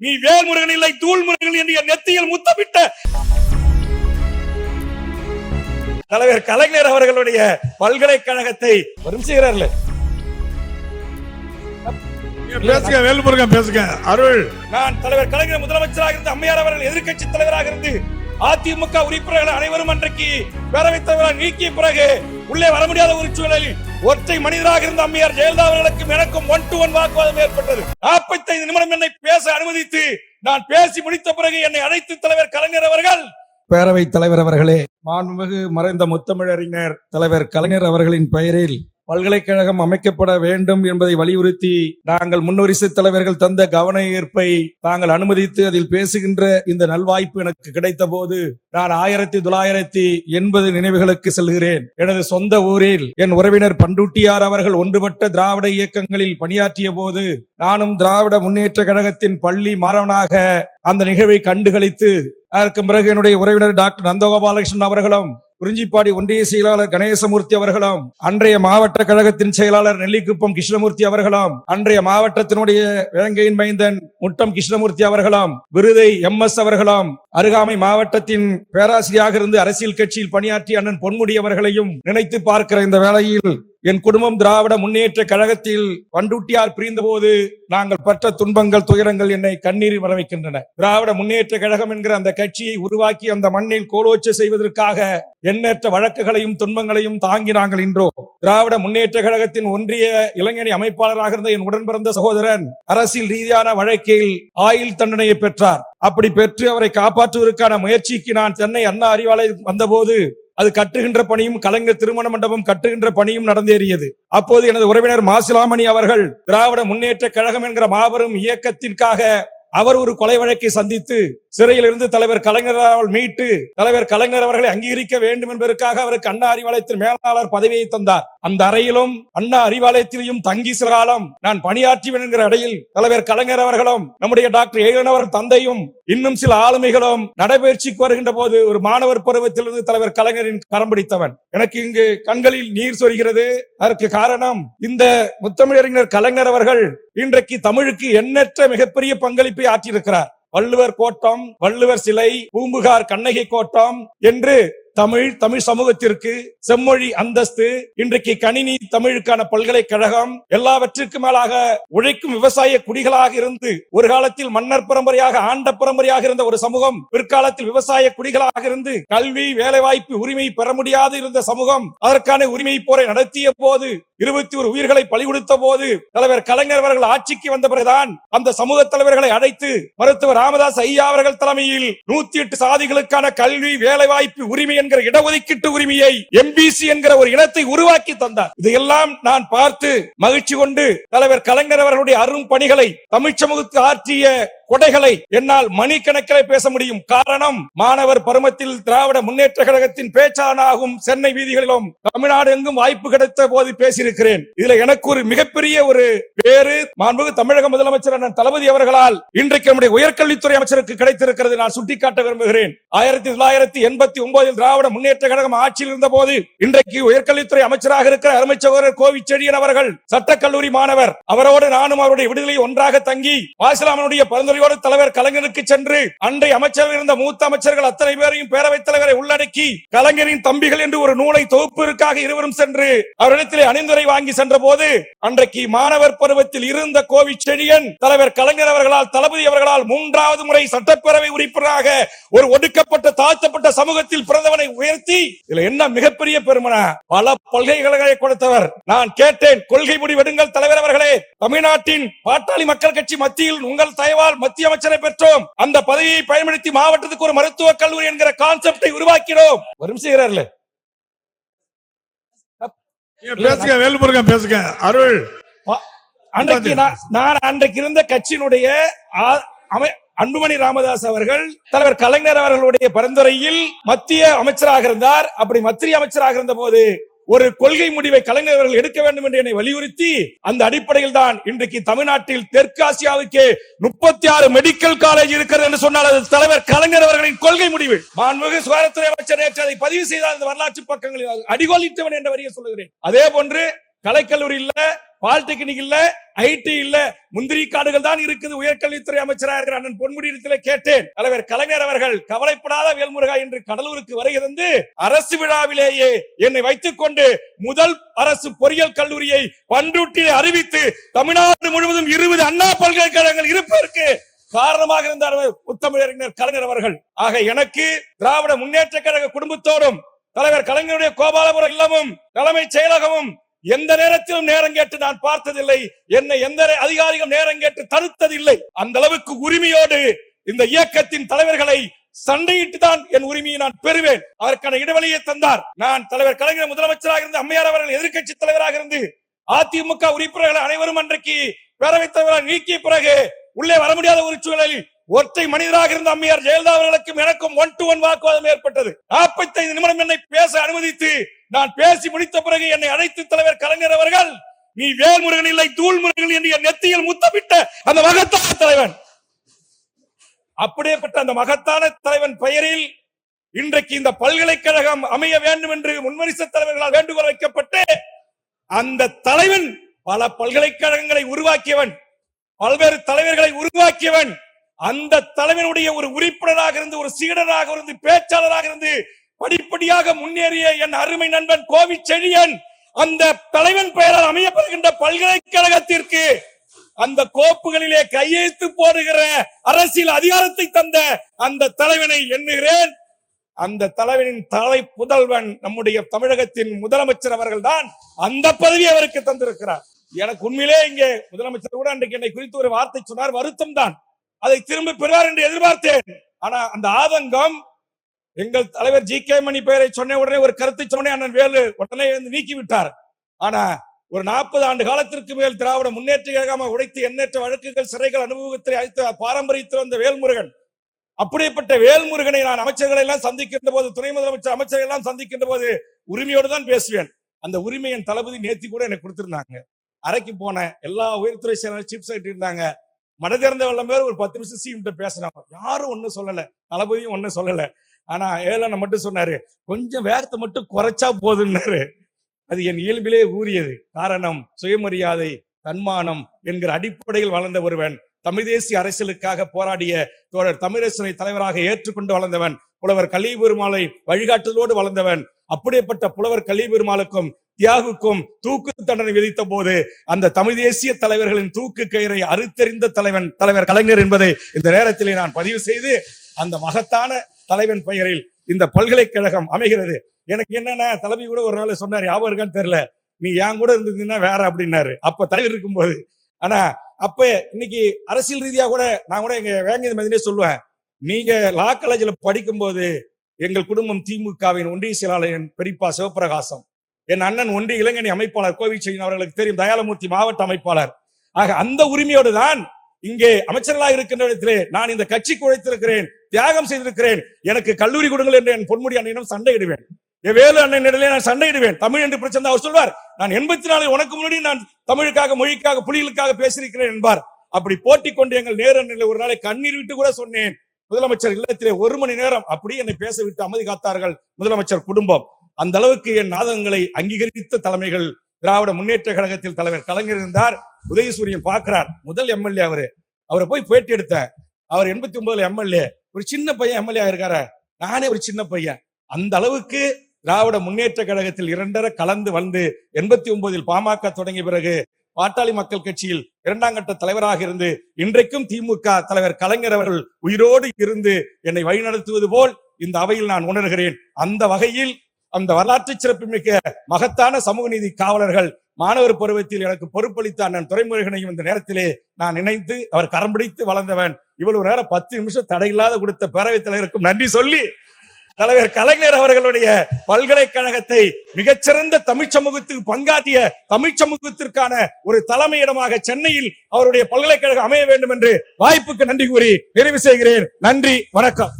நீ வேல்முருகன் இல்லை தூள் முருகன் என்று என் நெத்தியில் முத்தமிட்ட தலைவர் கலைஞர் அவர்களுடைய பல்கலைக்கழகத்தை வரும் செய்கிறார்கள். பேசுங்க வேல்முருகன் பேசுங்க. அருள். நான் தலைவர் கலைஞர் முதலமைச்சராக இருந்து அம்மையார் அவர்கள் எதிர்க்கட்சி தலைவராக இருந்து அதிமுக உறுப்பினர்கள் அனைவரும் அன்றைக்கு பேரவைத் தலைவராக நீக்கிய பிறகு உள்ளே வர முடியாத ஒரு சூழலில் ஒற்றை மனிதராக இருந்த அம்மையார் ஜெயலலிதா அவர்களுக்கும் எனக்கும் ஒன் டு ஒன் வாக்குவாதம் ஏற்பட்டது. நாற்பத்தைந்து நிமிடம் என்னை பேச அனுமதித்து நான் பேசி முடித்த பிறகு என்னை அழைத்து தலைவர் கலைஞர் அவர்கள். பேரவைத் தலைவர் அவர்களே மாண்புமிகு மறைந்த முத்தமிழறிஞர் தலைவர் கலைஞர் அவர்களின் பெயரில் பல்கலைக்கழகம் அமைக்கப்பட வேண்டும் என்பதை வலியுறுத்தி நாங்கள் முன்னோரிசை தலைவர்கள் தந்த கவன ஈர்ப்பை தாங்கள் அனுமதித்து அதில் பேசுகின்ற இந்த நல்வாய்ப்பு எனக்கு கிடைத்த போது நான் ஆயிரத்தி தொள்ளாயிரத்தி எண்பது நினைவுகளுக்கு செல்கிறேன். எனது சொந்த ஊரில் என் உறவினர் பண்டூட்டியார் அவர்கள் ஒன்றுபட்ட திராவிட இயக்கங்களில் பணியாற்றிய போது நானும் திராவிட முன்னேற்ற கழகத்தின் பள்ளி மாணவனாக அந்த நிகழ்வை கண்டுகளித்து அதற்கு பிறகு என்னுடைய உறவினர் டாக்டர் நந்தகோபாலகிருஷ்ணன் அவர்களும் குறிஞ்சிப்பாடி ஒன்றிய செயலாளர் கணேசமூர்த்தி அவர்களாம் அன்றைய மாவட்ட கழகத்தின் செயலாளர் நெல்லிக்குப்பம் கிருஷ்ணமூர்த்தி அவர்களாம் அன்றைய மாவட்டத்தினுடைய வேங்கையின் மைந்தன் முட்டம் கிருஷ்ணமூர்த்தி அவர்களாம் விருதை எம் எஸ் அவர்களாம் அருகாமை மாவட்டத்தின் பேராசிரியராக இருந்து அரசியல் கட்சியில் பணியாற்றிய அண்ணன் பொன்முடி அவர்களையும் நினைத்து பார்க்கிற இந்த வேளையில் என் குடும்பம் திராவிட முன்னேற்ற கழகத்தில் பண்டூட்டியார் பிரிந்த போது நாங்கள் பற்ற துன்பங்கள் துயரங்கள் என்னை கண்ணீரில் வர வைக்கின்றன திராவிட முன்னேற்ற கழகம் என்கிற அந்த கட்சியை உருவாக்கி அந்த மண்ணில் கோலோச்ச செய்வதற்காக எண்ணற்ற வழக்குகளையும் துன்பங்களையும் தாங்கி நாங்கள் இன்றோ. திராவிட முன்னேற்ற கழகத்தின் ஒன்றிய இளைஞணி அமைப்பாளராக இருந்த என் உடன் பிறந்த சகோதரன் அரசியல் ரீதியான வழக்கில் ஆயுள் தண்டனையை பெற்றார். அப்படி பெற்று அவரை காப்பாற்றுவதற்கான முயற்சிக்கு நான் சென்னை அண்ணா அறிவாலயம் வந்தபோது அது கட்டுகின்ற பணியும் கலைஞர் திருமண மண்டபம் கட்டுகின்ற பணியும் நடந்தேறியது. அப்போது எனது உறவினர் மாசிலாமணி அவர்கள் திராவிட முன்னேற்ற கழகம் என்கிற மாபெரும் இயக்கத்திற்காக அவர் ஒரு கொலை வழக்கை சந்தித்து சிறையில் இருந்து தலைவர் கலைஞர் அவர்கள் மீட்டு தலைவர் கலைஞர் அவர்களை அங்கீகரிக்க வேண்டும் என்பதற்காக அவருக்கு அண்ணா அறிவாலயத்தின் மேலாளர் பதவியை தந்தார். அந்த அறையிலும் அண்ணா அறிவாலயத்திலையும் தங்கி சில காலம் நான் பணியாற்றுவேன் என்கிற அடையில் தலைவர் கலைஞர் அவர்களும் நம்முடைய டாக்டர் ஏழன் அவர் தந்தையும் இன்னும் சில ஆளுமைகளும் நடைபயிற்சிக்கு வருகின்ற போது ஒரு மாணவர் பருவத்திலிருந்து தலைவர் கலைஞரின் கரம் பிடித்தவன். எனக்கு இங்கு கண்களில் நீர் சொரிகிறது. அதற்கு காரணம் இந்த முத்தமிழறிஞர் கலைஞர் அவர்கள் இன்றைக்கு தமிழுக்கு எண்ணற்ற மிகப்பெரிய பங்களிப்பை ஆற்றியிருக்கிறார். வள்ளுவர் கோட்டம் வள்ளுவர் சிலை பூம்புகார் கண்ணகி கோட்டம் என்று தமிழ் தமிழ் சமூகத்திற்கு செம்மொழி அந்தஸ்து இன்றைக்கு கணினி தமிழுக்கான பல்கலைக்கழகம் எல்லாவற்றிற்கும் மேலாக உழைக்கும் விவசாய குடிகளாக இருந்து ஒரு காலத்தில் மன்னர் பரம்பரையாக ஆண்ட பரம்பரையாக இருந்த ஒரு சமூகம் பிற்காலத்தில் விவசாய குடிகளாக இருந்து கல்வி வேலைவாய்ப்பு உரிமை பெற முடியாது இருந்த சமூகம் அதற்கான உரிமை போரை நடத்திய போது இருபத்தி ஒரு உயிர்களை பலி கொடுத்த போது தலைவர் கலைஞர் அவர்கள் ஆட்சிக்கு வந்த பிறகுதான் அந்த சமூக தலைவர்களை அழைத்து மருத்துவர் ராமதாஸ் ஐயா அவர்கள் தலைமையில் நூத்தி எட்டு சாதிகளுக்கான கல்வி வேலைவாய்ப்பு உரிமை என்கிற இடஒதுக்கீட்டு உரிமையை எம்பிசி என்கிற ஒரு இனத்தை உருவாக்கி தந்தார். இதையெல்லாம் நான் பார்த்து மகிழ்ச்சி கொண்டு தலைவர் கலைஞர் அவர்களுடைய அரும் பணிகளை தமிழ் சமூகத்துக்கு ஆற்றிய கொடைகளை என்னால் மணிக்கணக்கில் பேச முடியும். காரணம் மாணவர் பருமத்தில் திராவிட முன்னேற்ற கழகத்தின் பேச்சாளனாகும் சென்னை வீதிகளிலும் தமிழ்நாடு எங்கும் வாய்ப்பு கிடைத்த போது பேசியிருக்கிறேன். இதுல எனக்கு ஒரு மிகப்பெரிய ஒரு பேரு மாண்புகு தமிழக முதலமைச்சர் அண்ணன் தளபதி அவர்களால் இன்றைக்கு நம்முடைய உயர்கல்வித்துறை அமைச்சருக்கு கிடைத்திருக்கிறது நான் சுட்டிக்காட்ட விரும்புகிறேன். ஆயிரத்தி தொள்ளாயிரத்தி எண்பத்தி ஒன்பதில் திராவிட முன்னேற்ற கழகம் ஆட்சியில் இருந்த போது இன்றைக்கு உயர்கல்வித்துறை அமைச்சராக இருக்கிற அருமை சகோதரர் கோவிச்செழியன் அவர்கள் சட்டக்கல்லூரி மாணவர் அவரோடு நானும் அவருடைய விடுதலை ஒன்றாக தங்கி வாசிலாமனுடைய பரிந்துரையோடு தலைவர் கலைஞருக்கு சென்று அன்றை அமைச்சர்கள் இருந்த மூத்த அமைச்சர்கள் அத்தனை பேரையும் பேரவைத் தலைவரை உள்ளடக்கி கலைஞரின் தம்பிகள் என்று ஒரு நூலை தொகுப்பிற்காக இருவரும் சென்று அவரிடத்திலே அணிந்துரை வாங்கி சென்ற போது அன்றைக்கு மாணவர் பருவத்தில் இருந்த கோவி செழியன் தலைவர் கலைஞர் அவர்களால் தளபதி அவர்களால் மூன்றாவது முறை சட்டப்பேரவை உறுப்பினராக ஒரு ஒடுக்கப்பட்ட தாழ்த்தப்பட்ட சமூகத்தில் பிறந்தவனை உயர்த்தி இதுல என்ன மிகப்பெரிய பெருமனா பல பல்கலைக்கழகங்களை கொடுத்தவர். நான் கேட்டேன் கொள்கை முடிவெடுங்கள் தலைவர் அவர்களே. தமிழ்நாட்டின் பாட்டாளி மக்கள் கட்சி மத்தியில் உங்கள் தயவால் மத்திய அமைச்சரை பெற்றோம். அந்த பதவியை பயன்படுத்தி மாவட்டத்துக்கு ஒரு மருத்துவக் கல்லூரி என்கிற கான்செப்டை உருவாக்கினோம். வரும் செய்கிறார்களே பேசுங்க வேல்முருகன் பேசுங்க. அருள். அன்றைக்கு நான் அன்றைக்கு இருந்த கட்சியினுடைய அன்புமணி ராமதாஸ் அவர்கள் தலைவர் கலைஞர் அவர்களுடைய பரிந்துரையில் மத்திய அமைச்சராக இருந்தார். அப்படி மத்திய அமைச்சராக இருந்த போது ஒரு கொள்கை முடிவை கலைஞர்கள் எடுக்க வேண்டும் என்று என்னை வலியுறுத்தி அந்த அடிப்படையில் தான் இன்றைக்கு தமிழ்நாட்டில் தெற்காசியாவுக்கு முப்பத்தி ஆறு மெடிக்கல் காலேஜ் இருக்கிறது என்று சொன்னால் அது தலைவர் கலைஞர் அவர்களின் கொள்கை முடிவு. மாண்புமிகு சுகாதாரத்துறை அமைச்சர் நேற்று அதை பதிவு செய்தார். இந்த வரலாற்று பக்கங்களில் அடிகோலிட்டவன் என்ற வரியை சொல்லுகிறேன். அதே போன்று கலைக்கல்லூரியில் பாலிடெக்னிக் இல்ல ஐடி இல்ல முந்திரி காடுகள் தான் இருக்குது. உயர்கல்வித்துறை அமைச்சராக இருக்கிற அண்ணன் பொன்முடியிடத்திலே கேட்டேன். தலைவர் கலைஞர் அவர்கள் கவலைப்படாத வேல்முருகா என்று கடலூருக்கு வருகிறது அரசு விழாவிலேயே என்னை வைத்துக் கொண்டு முதல் அரசு பொறியியல் கல்லூரியை பண்ருட்டியில் அறிவித்து தமிழ்நாடு முழுவதும் இருபது அண்ணா பல்கலைக்கழகங்கள் இருப்பதற்கு காரணமாக இருந்தார் உத்தமிழறிஞர் கலைஞர் அவர்கள். ஆக எனக்கு திராவிட முன்னேற்ற கழக குடும்பத்தோடும் தலைவர் கலைஞருடைய கோபாலபுரம் இல்லமும் தலைமைச் செயலகமும் எந்த நேரத்திலும் நேரம் கேட்டு நான் பார்த்ததில்லை. என்னை எந்த அதிகாரிகள் நேரம் கேட்டு தடுத்ததில்லை. அந்த அளவுக்கு உரிமையோடு இந்த இயக்கத்தின் தலைவர்களை சண்டையிட்டு தான் என் உரிமையை நான் பெறுவேன். அதற்கான இடைவெளியை தந்தார். நான் தலைவர் கலைஞர் முதலமைச்சராக இருந்து அம்மையார் அவர்கள் எதிர்க்கட்சி தலைவராக இருந்து அதிமுக உறுப்பினர்கள் அனைவரும் அன்றைக்கு பேரவைத் தலைவராக நீக்கிய பிறகு உள்ளே வர முடியாத ஒரு சூழலில் ஒற்றை மனிதராக இருந்த அம்மையார் ஜெயலலிதா அவர்களுக்கும் எனக்கும் ஒன் டு ஒன் வாக்குவாதம் ஏற்பட்டது. நாற்பத்தைந்து நிமிடம் என்னை பேச அனுமதித்து நான் பேசி முடித்த பிறகு என்னை அழைத்து தலைவர் கலைஞர் அவர்கள் நீ வேல்முருகன் இல்லை தூள் முருகன் என்று என் நெத்தியில் முத்தமிட்ட அந்த மகத்தான தலைவன். அப்படியேப்பட்ட அந்த மகத்தான தலைவன் பெயரில் இன்றைக்கு இந்த பல்கலைக்கழகம் அமைய வேண்டும் என்று முன்வரிச தலைவர்களால் வேண்டுகோள் வைக்கப்பட்டு அந்த தலைவன் பல பல்கலைக்கழகங்களை உருவாக்கியவன் பல்வேறு தலைவர்களை உருவாக்கியவன் அந்த தலைவனுடைய ஒரு உறுப்பினராக இருந்து ஒரு சீடராக இருந்து பேச்சாளராக இருந்து படிப்படியாக முன்னேறிய என் அருமை நண்பன் கோவி செழியன் அந்த தலைவன் பெயரால் அமையப்படுகின்ற பல்கலைக்கழகத்திற்கு அந்த கோப்புகளிலே கையெழுத்து போடுகிற அரசியல் அதிகாரத்தை தந்த அந்த தலைவனை எண்ணுகிறேன். அந்த தலைவனின் தலை புதல்வன் நம்முடைய தமிழகத்தின் முதலமைச்சர் அவர்கள் தான் அந்த பதவி அவருக்கு தந்திருக்கிறார். எனக்கு உண்மையிலே இங்கே முதலமைச்சர் கூட அன்றைக்கு என்னை குறித்து ஒரு வார்த்தை சொன்னார் வருத்தம் தான் அதை திரும்ப பெறுவார் என்று எதிர்பார்த்தேன். ஆனா அந்த ஆதங்கம் எங்கள் தலைவர் ஜி கே மணி பெயரை சொன்ன உடனே ஒரு கருத்தை சொன்னே அண்ணன் வேலு உடனே வந்து நீக்கி விட்டார் ஆனா ஒரு நாற்பது ஆண்டு காலத்திற்கு மேல் திராவிட முன்னேற்ற கழகமாக உடைத்து எண்ணற்ற வழக்குகள் சிறைகள் அனுபவத்தை அழைத்த பாரம்பரியத்தில் வந்த வேல்முருகன். அப்படிப்பட்ட வேல்முருகனை நான் அமைச்சர்களை எல்லாம் சந்திக்கின்ற போது துணை முதலமைச்சர் அமைச்சர்கள் எல்லாம் சந்திக்கின்ற போது உரிமையோடு தான் பேசுவேன். அந்த உரிமை என் தளபதி நேத்தி கூட எனக்கு கொடுத்திருந்தாங்க. அறைக்கு போனேன். எல்லா உயர்த்துறை செயலர் சீஃப் செக்ரட்டரி இருந்தாங்க. மனதிறந்த வெள்ளம் பேர் ஒரு பத்து நிமிஷம் சிஎம் பேசினாங்க யாரும் ஒன்றும் சொல்லல. தளபதியும் ஒன்றும் சொல்லலை. ஆனா ஏழனை மட்டும் சொன்னாரு கொஞ்சம் வேகத்தை மட்டும் குறைச்சா போதுன்னாரு அது என் இயல்பிலே ஊறியது. காரணம் சுயமரியாதை தன்மானம் என்கிற அடிப்படையில் வளர்ந்த ஒருவன் தமிழ் தேசிய அரசியலுக்காக போராடிய தோழர் தமிழரசனை தலைவராக ஏற்றுக்கொண்டு வளர்ந்தவன் புலவர் கல்வி பெருமாளை வழிகாட்டுதலோடு வளர்ந்தவன் அப்படிப்பட்ட புலவர் கல்வி பெருமாளுக்கும் தியாகுக்கும் தூக்கு தண்டனை விதித்த போது அந்த தமிழ் தேசிய தலைவர்களின் தூக்கு கயிறை அறுத்தறிந்த தலைவன் தலைவர் கலைஞர் என்பதை இந்த நேரத்திலே நான் பதிவு செய்து அந்த மகத்தான தலைவன் பெயரில் இந்த பல்கலைக்கழகம் அமைகிறது. எனக்கு என்னன்னா தலைமை கூட ஒரு நாள் சொன்னார் ஞாபகம் இருக்கான்னு தெரியல. நீ என் கூட இருந்ததுன்னா வேற அப்படின்னாரு. அப்ப தலைவர் இருக்கும்போது. ஆனா அப்ப இன்னைக்கு அரசியல் ரீதியா கூட நான் கூட எங்க வேங்கிய மதினே சொல்லுவேன் நீங்க லா காலேஜ்ல படிக்கும்போது எங்கள் குடும்பம் திமுகவின் ஒன்றிய செயலாளர் பெரியப்பா சிவபிரகாசம் என் அண்ணன் ஒன்றிய இளைஞணி அமைப்பாளர் கோவிச்செயின் அவர்களுக்கு தெரியும். தயாலமூர்த்தி மாவட்ட அமைப்பாளர். ஆக அந்த உரிமையோடு தான் இங்கே அமைச்சர்களாக இருக்கின்ற இடத்திலே நான் இந்த கட்சி குழைத்திருக்கிறேன் தியாகம் செய்திருக்கிறேன். எனக்கு கல்லூரி கொடுங்கள் என்று என் பொன்முடி அண்ணனிடம் சண்டையிடுவேன். என் வேலு அண்ணன் இடையிலே நான் சண்டையிடுவேன். தமிழ் என்று பிரச்சனை அவர் சொல்வார் நான் எண்பத்தி நாலு உனக்கு முன்னாடி நான் தமிழுக்காக மொழிக்காக புலிகளுக்காக பேசியிருக்கிறேன் என்பார். அப்படி போட்டி கொண்டு எங்கள் நேர ஒரு நாளை கண்ணீர் விட்டு கூட சொன்னேன். முதலமைச்சர் இல்லத்திலே ஒரு மணி நேரம் அப்படி என்னை பேச விட்டு அமைதி காத்தார்கள் முதலமைச்சர் குடும்பம். அந்த அளவுக்கு என் நாதகங்களை அங்கீகரித்த தலைமைகள் திராவிட முன்னேற்ற கழகத்தில் தலைவர் கலைஞர் இருந்தார். உதயசூரியன் பார்க்கிறார். முதல் எம்எல்ஏ அவரு. அவரை போய் பேட்டி எடுத்தேன். அவர் எண்பத்தி ஒன்பதுல எம்எல்ஏ ஒரு சின்ன பையன் எம்எல்ஏ ஆயிருக்காரு. நானே ஒரு சின்ன பையன். அந்த அளவுக்கு திராவிட முன்னேற்ற கழகத்தில் இரண்டரை கலந்து வந்து எண்பத்தி ஒன்பதில் பாமக தொடங்கிய பிறகு பாட்டாளி மக்கள் கட்சியில் இரண்டாம் கட்ட தலைவராக இருந்து இன்றைக்கும் திமுக தலைவர் கலைஞர் அவர்கள் உயிரோடு இருந்து என்னை வழிநடத்துவது போல் இந்த அவையில் நான் உணர்கிறேன். அந்த வகையில் அந்த வரலாற்று சிறப்புமிக்க மகத்தான சமூக நீதி காவலர்கள் மாணவர் பருவத்தில் எனக்கு பொறுப்பளித்த அண்ணன் துறைமுருகனையும் இந்த நேரத்திலே நான் நினைத்து அவர் கரம் பிடித்து வளர்ந்தவன். இவ்வளவு நேரம் பத்து நிமிஷம் தடையில்லாத கொடுத்த பேரவைத் தலைவருக்கும் நன்றி சொல்லி தலைவர் கலைஞர் அவர்களுடைய பல்கலைக்கழகத்தை மிகச்சிறந்த தமிழ் சமூகத்துக்கு பங்காற்றிய தமிழ் சமூகத்திற்கான ஒரு தலைமையிடமாக சென்னையில் அவருடைய பல்கலைக்கழகம் அமைய வேண்டும் என்று வாய்ப்புக்கு நன்றி கூறி நிறைவு செய்கிறேன். நன்றி வணக்கம்.